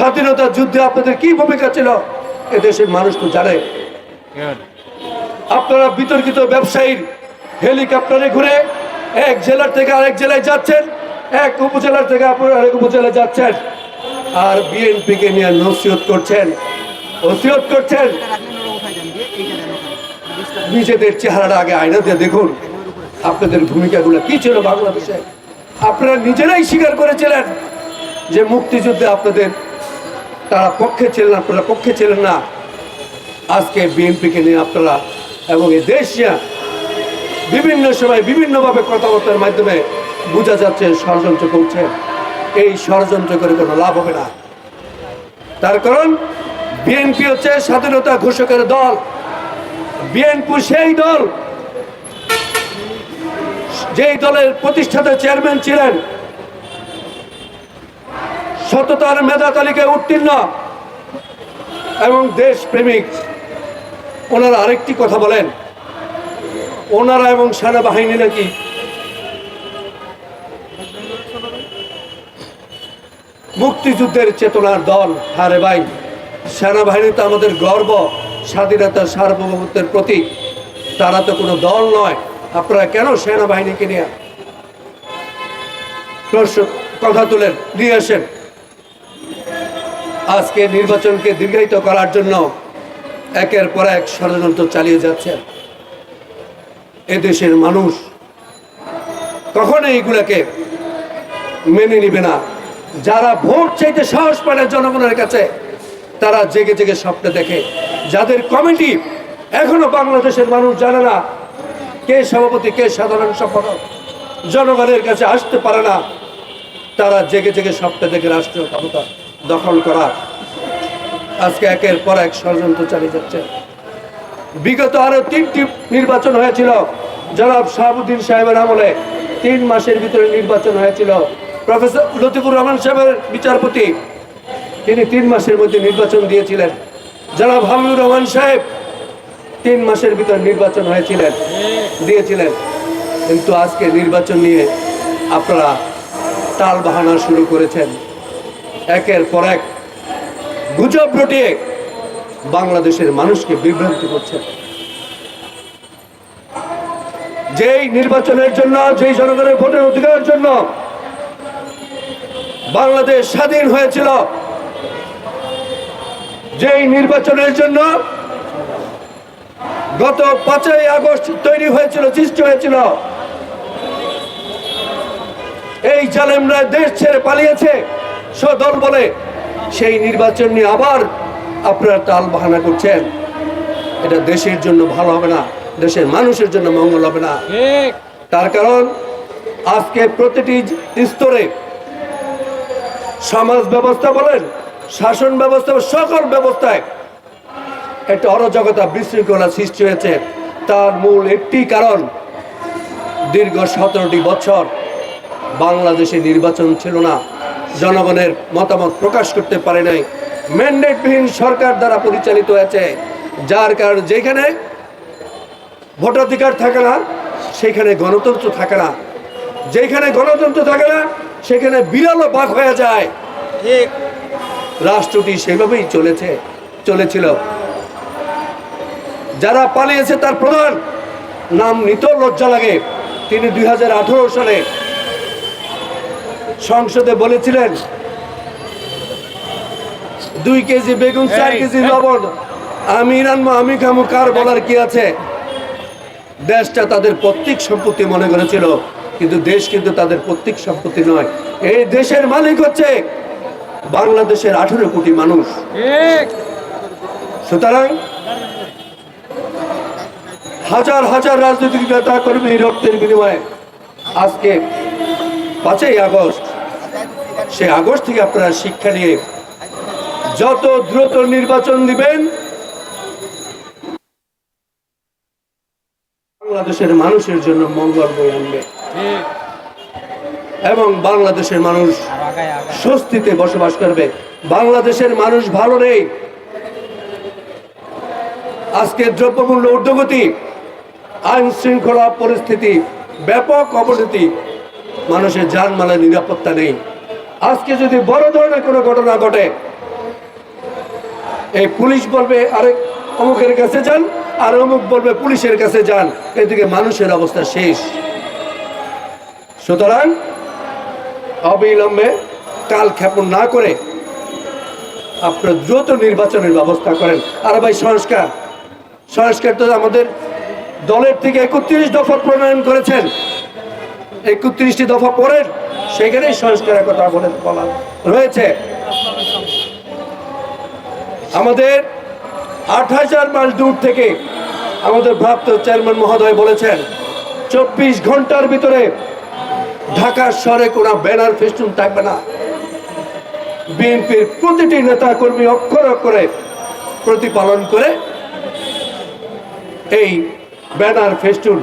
স্বাধীনতা যুদ্ধে আপনাদের কি ভূমিকা ছিল? এদেশের মানুষ তো জানে। আপনারা বিতর্কিত ব্যবসায়ীর হেলিকপ্টারে ঘুরে এক জেলার থেকে আরেক জেলায় যাচ্ছেন এক উপজেলার থেকে আপনারা আরেক উপজেলায় যাচ্ছেন আর বিএনপিকে নিয়ে নসিহত করছেন। ওসিয়ত করছেন। নিজেদের চেহারাটা আগে আয়না দিয়ে দেখুন। আপনাদের ভূমিকাগুলো কি ছিল বাংলাদেশে? আপনারা নিজেরাই স্বীকার করেছিলেন যে মুক্তিযুদ্ধে আপনাদের তারা পক্ষে ছিলেন, আপনারা পক্ষে ছিলেন না। আজকে বিএনপিকে নিয়ে আপনারা এবং এই দেশ বিভিন্ন সময় বিভিন্নভাবে কথাবার্তার মাধ্যমে বোঝা যাচ্ছে ষড়যন্ত্র করছে। এই ষড়যন্ত্র করে কোনো লাভ হবে না। তার কারণ, বিএনপি হচ্ছে স্বাধীনতা ঘোষকের দল। বিএনপি সেই দল। যেই দলের প্রতিষ্ঠাতা চেয়ারম্যান ছিলেন সততার মেধা তালিকায় উত্তীর্ণ। এবং দেশ প্রেমিক ওনারা আরেকটি কথা বলেন, ওনারা এবং সেনাবাহিনী নাকি মুক্তিযুদ্ধের চেতনার দল। হারে ভাই, সেনাবাহিনী তো আমাদের গর্ব, স্বাধীনতার সার্বভৌমত্বের প্রতীক। তারা তো কোনো দল নয়। আপনারা কেন সেনাবাহিনীকে নিয়ে কথা তুলেন, নিয়ে আসেন। আজকে নির্বাচনকে দীর্ঘায়িত করার জন্য একের পর এক ষড়যন্ত্র চালিয়ে যাচ্ছে। এদেশের মানুষ কখনো এইগুলাকে মেনে নিবে না। যারা ভোট চাইতে সাহস পায় জনগণের কাছে, তারা জেগে জেগে স্বপ্ন দেখে। যাদের কমিটি এখনও বাংলাদেশের মানুষ জানে না কে সভাপতি, কে সাধারণ সম্পাদক, জনগণের কাছে আসতে পারে না, তারা জেগে জেগে স্বপ্ন দেখে রাষ্ট্রীয় ক্ষমতা দখল করা। আজকে একের পর এক ষড়যন্ত্র চালিয়ে যাচ্ছে। বিগত আরও তিনটি নির্বাচন হয়েছিল। জনাব শাহাবুদ্দিন সাহেবের আমলে তিন মাসের ভিতরে নির্বাচন হয়েছিল। প্রফেসর লতিফুর রহমান সাহেবের বিচারপতি, তিনি তিন মাসের মধ্যে নির্বাচন দিয়েছিলেন। জনাব হামিদুর রহমান সাহেব তিন মাসের ভিতর নির্বাচন হয়েছিলেন, দিয়েছিলেন। কিন্তু আজকে নির্বাচন নিয়ে আপনারা তাল বাহানা শুরু করেছেন। একের পর এক গুজব রটিয়ে বাংলাদেশের মানুষকে বিভ্রান্তি করছেন যেই নির্বাচনের জন্য, যেই জনগণের ভোটের অধিকারের জন্য বাংলাদেশ স্বাধীন হয়েছিল, যেই নির্বাচনের জন্য গত পাঁচই আগস্ট তৈরি হয়েছিল, সৃষ্টি হয়েছিল, এই জালেমরা দেশ ছেড়ে পালিয়েছে। সদল বলে সেই নির্বাচন নিয়ে আবার আপনারা টাল বাহানা করছেন। এটা দেশের জন্য ভালো হবে না দেশের মানুষের জন্য মঙ্গল হবে না। তার কারণ আজকে প্রতিটি স্তরে সমাজ ব্যবস্থা বলেন শাসন ব্যবস্থা সকল ব্যবস্থায় একটা অরাজকতা বিশৃঙ্খলা সৃষ্টি হয়েছে। তার মূল একটি কারণ দীর্ঘ সতেরোটি বছর বাংলাদেশে নির্বাচন ছিল না। জনগণের মতামত প্রকাশ করতে পারে নাই। ম্যান্ডেটবিহীন সরকার দ্বারা পরিচালিত হয়েছে যার কারণে যেখানে ভোটাধিকার থাকে না সেখানে গণতন্ত্র থাকে না। যেখানে গণতন্ত্র থাকে না সেখানে বিরল বাক হয়ে যায়। রাষ্ট্রটি সেভাবেই চলেছে চলেছিল। যারা পালিয়েছে তার প্রধান নাম নিত লজ্জা লাগে। তিনি দুই হাজার আঠারো সালে সংসদে বলেছিলেন দুই কেজি বেগুন চার কেজি লবণ আমি রানবো আমি খামু কার বলার কি আছে? দেশটা তাদের প্রত্যেক সম্পত্তি মনে করেছিল কিন্তু দেশ কিন্তু তাদের প্রত্যেক সম্পত্তি নয়। এই দেশের মালিক হচ্ছে বাংলাদেশের আঠেরো কোটি মানুষ। সুতরাং হাজার হাজার রাজনৈতিক নেতা কর্মী রক্তের বিনিময়ে আজকে পাঁচই আগস্ট সে আগস্ট থেকে আপনারা শিক্ষা নিয়ে যত দ্রুত নির্বাচন দিবেন, বাংলাদেশের মানুষের জন্য মঙ্গল বই আনবে। এবং বাংলাদেশের মানুষ স্বস্তিতে বসবাস করবে। বাংলাদেশের মানুষ ভালো নেই। আজকে দ্রব্যমূল্য ঊর্ধ্বগতি, আইন শৃঙ্খলা পরিস্থিতি, ব্যাপক অবনতি, মানুষের যানমালের নিরাপত্তা নেই। আজকে যদি বড় ধরনের কোনো ঘটনা ঘটে, এই পুলিশ বলবে আরেক অমুকের কাছে যান, আর অমুক বলবে, পুলিশের কাছে যান। এদিকে মানুষের অবস্থা শেষ। সুতরাং অবিলম্বে কাল ক্ষেপণ না করে আপনার দ্রুত নির্বাচনের ব্যবস্থা করেন। আর ভাই, সংস্কার। সংস্কার তো আমাদের দলের থেকে একত্রিশ দফা প্রণয়ন করেছেন। একত্রিশটি দফা পড়েন সেখানেই সংস্কারের কথা বলে বলা রয়েছে। আমাদের আট হাজার মাইল দূর থেকে আমাদের প্রাপ্ত চেয়ারম্যান মহোদয় বলেছেন, চব্বিশ ঘণ্টার ভিতরে ঢাকার শহরে কোনো ব্যানার ফেস্টুন থাকবে না। বিএনপির প্রতিটি নেতা কর্মী অক্ষর অক্ষরে প্রতিপালন করে এই ব্যানার ফেস্টুন